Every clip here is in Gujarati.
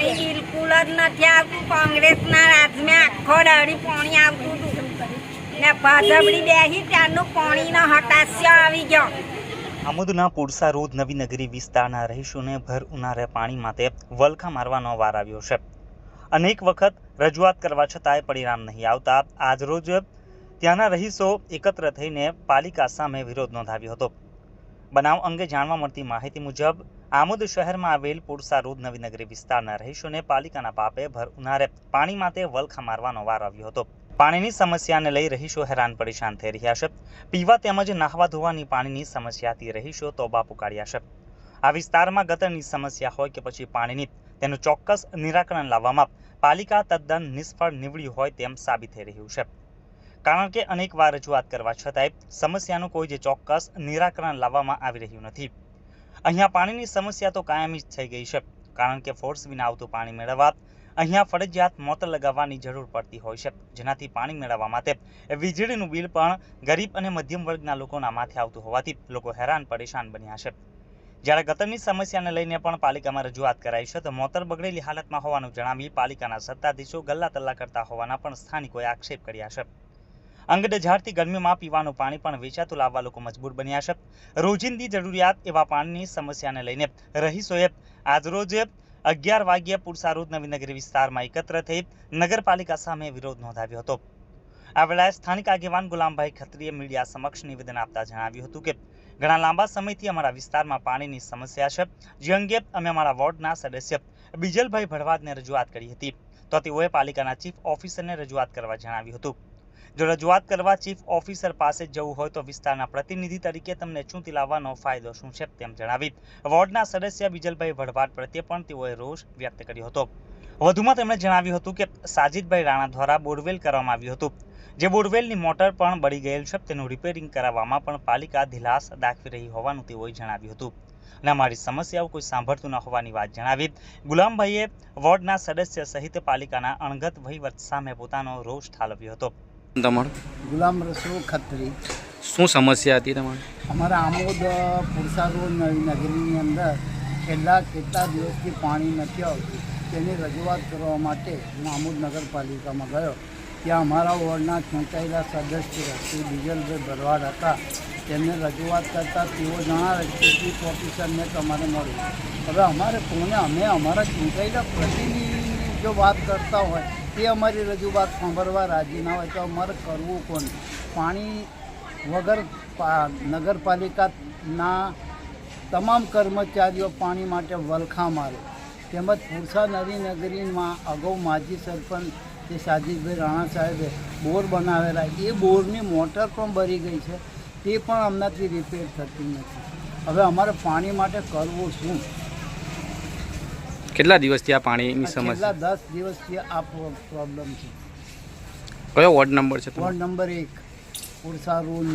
પાણી બિલકુલ જ નથી આવતું. કોંગ્રેસના રાજમાં આખો દાડી પાણી આવતું હતું. ને ભાજપડી બેસી ત્યારનું પાણીનો હતાશ્ય આવી ગયો. આમોદના પુરસા રોડ નવી નગરી વિસ્તારના રહીશોને ભર ઉનાળે પાણી માટે વલખા મારવાનો વાર આવ્યો છે. અનેક વખત રજૂઆત કરવા છતાંય પરિણામ નહીં આવતા. આજરોજ ત્યાંના રહીશો એકત્ર થઈને પાલિકા સામે વિરોધ નોંધાવ્યો હતો. બનાવ અંગે જાણવા મળતી માહિતી મુજબ, આમોદ શહેરમાં આવેલ પુરસા રોડ નવીનગરી વિસ્તારના રહીશોને પાલિકાના પાપે ભર ઉનારે પાણી માટે વલખા મારવાનો વાર આવ્યો હતો. પાણીની સમસ્યાને લઈ રહીશો હેરાન પરેશાન થઈ રહ્યા છે. પીવા તેમજ નાહવા ધોવાની પાણીની સમસ્યાથી રહીશો તોબા પુકાર્યા છે. આ વિસ્તારમાં ગટરની સમસ્યા હોય કે પછી પાણીની, તેનું ચોક્કસ નિરાકરણ લાવવામાં પાલિકા તદ્દન નિષ્ફળ નીવડ્યું હોય તેમ સાબિત થઈ રહ્યું છે. કારણ કે અનેકવાર રજૂઆત કરવા છતાંય સમસ્યાનું કોઈ જે ચોક્કસ નિરાકરણ લાવવામાં આવી રહ્યું નથી. અહીંયા પાણીની સમસ્યા તો કાયમી જ થઈ ગઈ છે, કારણ કે ફોર્સ વિના આવતું પાણી મેળવવા, અહીંયા ફરજિયાત મોટર લગાવવાની જરૂર પડતી હોય છે. જેનાથી પાણી મેળવવા માટે વીજળીનું બિલ પણ ગરીબ અને મધ્યમ વર્ગના લોકોના માથે આવતું હોવાથી લોકો હેરાન પરેશાન બન્યા છે. જ્યારે ગતરની સમસ્યાને લઈને પણ પાલિકામાં રજૂઆત કરાઈ છે, તો મોટર બગડેલી હાલતમાં હોવાનું જણાવી પાલિકાના સત્તાધીશો ગલ્લા તલ્લા કરતા હોવાના પણ સ્થાનિકોએ આક્ષેપ કર્યા છે. અંગડ ઝાડથી ગરમીમાં પીવાનું પાણી પણ વેચાતું લાવવા લોકો મજબૂર બન્યા છે. રોજિંદી જરૂરિયાત એવા પાણીની સમસ્યાને લઈને રહીશોએ આજરોજ અગિયાર વાગ્યે પુરસા નવીનગરી વિસ્તારમાં એકત્ર થઈ નગરપાલિકા સામે વિરોધ નોંધાવ્યો હતો. આ વેળાએ સ્થાનિક આગેવાન ગુલામભાઈ ખત્રીએ મીડિયા સમક્ષ નિવેદન આપતા જણાવ્યું હતું કે, ઘણા લાંબા સમયથી અમારા વિસ્તારમાં પાણીની સમસ્યા છે. જે અંગે અમે અમારા વોર્ડના સદસ્ય બીજલભાઈ ભરવાડને રજૂઆત કરી હતી. તો તેઓએ પાલિકાના ચીફ ઓફિસરને રજૂઆત કરવા જણાવ્યું હતું. જો રજૂઆત કરવા ચીફ ઓફિસર પાસે જવું હોય તો વિસ્તારના પ્રતિનિધિ તરીકે તમને ચૂંટી લાવવાનો ફાયદો શું છે તેમ જણાવી. વોર્ડના સદસ્ય વિજલભાઈ વઢવાડ પ્રત્યે પણ તેઓએ રોષ વ્યક્ત કર્યો હતો. વધુમાં તેમણે જણાવ્યું હતું કે સાજિદભાઈ રાણા દ્વારા બોરવેલ કરવામાં આવ્યું હતું. જે બોરવેલની મોટર પણ બળી ગયેલ છે, તેનું રિપેરિંગ કરાવવામાં પણ પાલિકા ધિલાસ દાખવી રહી હોવાનું તેઓએ જણાવ્યું હતું. અને અમારી સમસ્યાઓ કોઈ સાંભળતું ન હોવાની વાત જણાવી. ગુલામભાઈએ વોર્ડના સદસ્ય સહિત પાલિકાના અણગત વહીવટ સામે પોતાનો રોષ ઠાલવ્યો હતો. તમારું? ગુલામ રસુ ખત્રી. શું સમસ્યા હતી તમારી? અમારા આમોદ પુરસા રોડ નવી નગરીની અંદર છેલ્લા કેટલા દિવસથી પાણી નથી આવતું. તેની રજૂઆત કરવા માટે હું આમોદ નગરપાલિકામાં ગયો. ત્યાં અમારા વોર્ડના ચૂંટાયેલા સદસ્ય શ્રી બીજલભાઈ ભરવાડ હતા. તેમને રજૂઆત કરતાં તેઓ જણાવે કે ચીફ ઓફિસરને તમારે મળ્યું હવે અમારે કોને અમે અમારા ચૂંટાયેલા પ્રતિનિધિની જો વાત કરતા હોય તે અમારી રજૂઆત સાંભળવા રાજી ના હોય તો અમારે કરવું કોણ? પાણી વગર નગરપાલિકાના તમામ કર્મચારીઓ પાણી માટે વલખા મારે. તેમજ પુરસા નગરીમાં અગાઉ માજી સરપંચ તે સાજીદભાઈ રાણા સાહેબે બોર બનાવેલા, એ બોરની મોટર પણ ભરી ગઈ છે. તે પણ હમણાંથી રિપેર થતી નથી. હવે અમારે પાણી માટે કરવું શું? કેટલા દિવસથી આ પાણીની છેલ્લા સમસ્યા? દસ દિવસથી આ પ્રોબ્લેમ છે. કયો વોર્ડ નંબર છે વોર્ડ નંબર એક પુરસા રોડ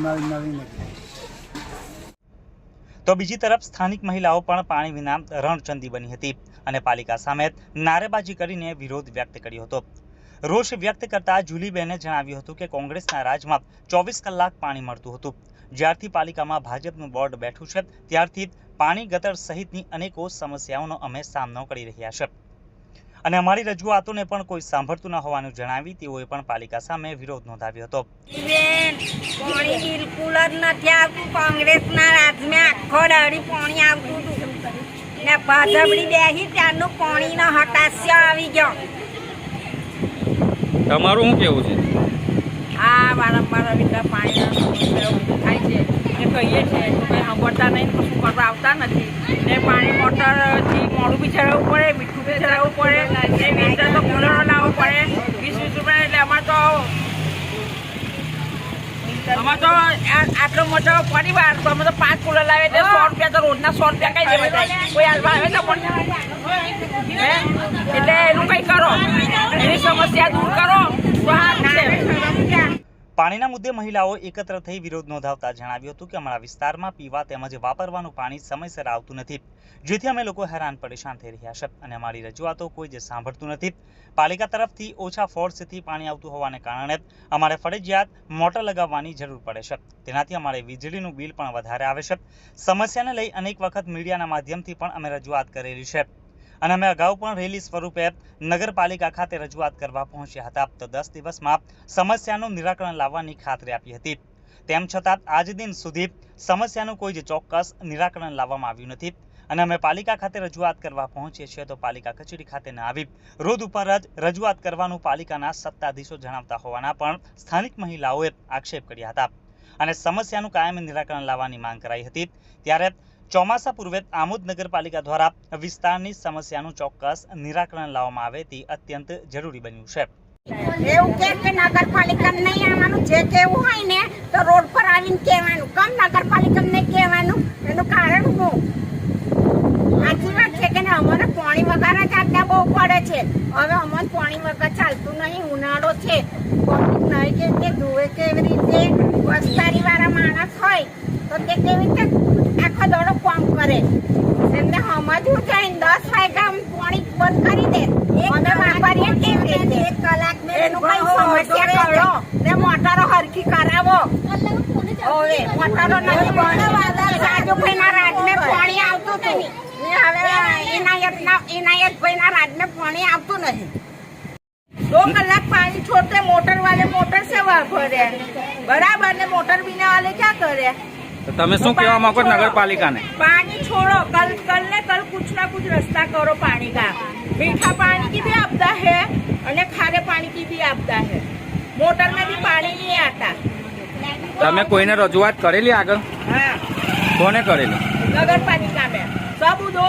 તો બીજી તરફ સ્થાનિક મહિલાઓ પણ પાણી વિના રણચંદી બની હતી અને પાલિકા સામે નારેબાજી કરીને વિરોધ વ્યક્ત કર્યો હતો. રોષ વ્યક્ત કરતા જુલીબેને જણાવ્યું હતું કે કોંગ્રેસના રાજમાં ચોવીસ કલાક પાણી મળતું હતું. જ્યારથી પાલિકામાં ભાજપનું બોર્ડ બેઠું છે ત્યારથી પાણી ગટર સહિતની અનેકો સમસ્યાઓનો અમે સામનો કરી રહ્યા છે. અને અમારી રજૂઆતોને પણ કોઈ સાંભળતું ન હોવાનું જણાવી તેઓએ પણ પાલિકા સામે વિરોધ નોંધાવ્યો હતો. પાણી બિલકુલ જ નથી આવતું. કોંગ્રેસના રાજમાં આખો દાડી પાણી આવતું હતું. ને ભાજપડી બેસી ત્યારનું પાણીનો હતાશ્ય આવી ગયો. તમારું શું કેવું છે? આ વારંવાર આવી પાણીના થાય છે. એ કહીએ છીએ. તો નહીં કશું કરવા આવતા નથી? ને પાણી મોટરથી મોડું બી ચડાવવું પડે, મીઠું બી ચડાવવું પડે, ને વીસ તો કુલરો લાવવો પડે. વીસ વીસ રૂપિયા, એટલે અમારે તો અમારે તો આટલો મોટો પરિવાર, તો અમે તો પાંચ કુલર લાવે એટલે સો રૂપિયા તો રોજના સો રૂપિયા કઈ જવા જાય? કોઈ હાલવા આવે તો પણ એટલે એનું કંઈ કરો? એની સમસ્યા દૂર કરો. પાણીના મુદ્દે મહિલાઓ એકત્ર થઈ વિરોધ નોંધાવતા જણાવ્યું હતું કે અમારા વિસ્તારમાં પીવા તેમજ વાપરવાનું પાણી સમયસર આવતું નથી. જેથી અમે લોકો હેરાન પરેશાન થઈ રહ્યા છે અને અમારી રજૂઆતો કોઈ જ સાંભળતું નથી. પાલિકા તરફથી ઓછા ફોર્સથી પાણી આવતું હોવાને કારણે અમારે ફરજિયાત મોટર લગાવવાની જરૂર પડે છે. તેનાથી અમારે વીજળીનું બિલ પણ વધારે આવે છે. સમસ્યાને લઈ અનેક વખત મીડિયાના માધ્યમથી પણ અમે રજૂઆત કરેલી છે. અને અમે અગાઉ પણ રેલી સ્વરૂપે નગરપાલિકા ખાતે રજૂઆત કરવા પહોંચ્યા હતા. તો દસ દિવસમાં સમસ્યાનું નિરાકરણ લાવવાની ખાતરી આપી હતી. તેમ છતાં આજ દિન સુધી સમસ્યાનું કોઈ જ ચોક્કસ નિરાકરણ લાવવામાં આવ્યું નથી. અને અમે પાલિકા ખાતે રજૂઆત કરવા પહોંચીએ છીએ તો પાલિકા કચેરી ખાતે ના આવી રોડ ઉપર જ રજૂઆત કરવાનું પાલિકાના સત્તાધીશો જણાવતા હોવાના પણ સ્થાનિક મહિલાઓએ આક્ષેપ કર્યા હતા. અને સમસ્યાનું કાયમી નિરાકરણ લાવવાની માંગ કરાઈ હતી. ત્યારે ચોમાસા પૂર્વે આમોદ નગરપાલિકા દ્વારા વિસ્તારની સમસ્યાનું ચોક્કસ નિરાકરણ લાવવામાં આવે તે અત્યંત જરૂરી બન્યું છે. એવું કે કે નગરપાલિકા નહીં આવવાનું? જે કેવું હોય ને, તો રોડ પર આવીને કહેવાનું. કમ નગરપાલિકા નહીં કહેવાનું. એનું કારણ શું? સાચી વાત છે કે અમારે પાણી વગર જ આટલા બહુ પડે છે. હવે અમને પાણી વગર ચાલતું નહીં, ઉનાળો છે. પબ્લિક નહીં કે ધોવે કેવી રીતે? વસ્તારી વાળા માણસ હોય, તો તે કેવી રીતે કરે. એમને સમજવું જોઈએ દસ વાગ્યા પાણી બંધ કરી દે. અને વાપરીએ કેમ રીતે ને પાણી આવતું હતું. હવે કલાક પાણી છોડતે મોટર વાલે મોટર સેવા કરે બરાબર ને મોટર બીના વાળે ક્યાં કરે? તો તમે શું કહેવા માંગો છો નગરપાલિકાને पानी छोड़ो कल कल ने कल कुछ ना कुछ रास्ता करो पानी का मीठा पानी की भी आपदा है और खारे पानी की भी आपदा है मोटर में भी पानी नहीं आता તમે કોઈને રજૂઆત કરેલી આગળ हाँ કોને કરેલી नगर पालिका में सब दो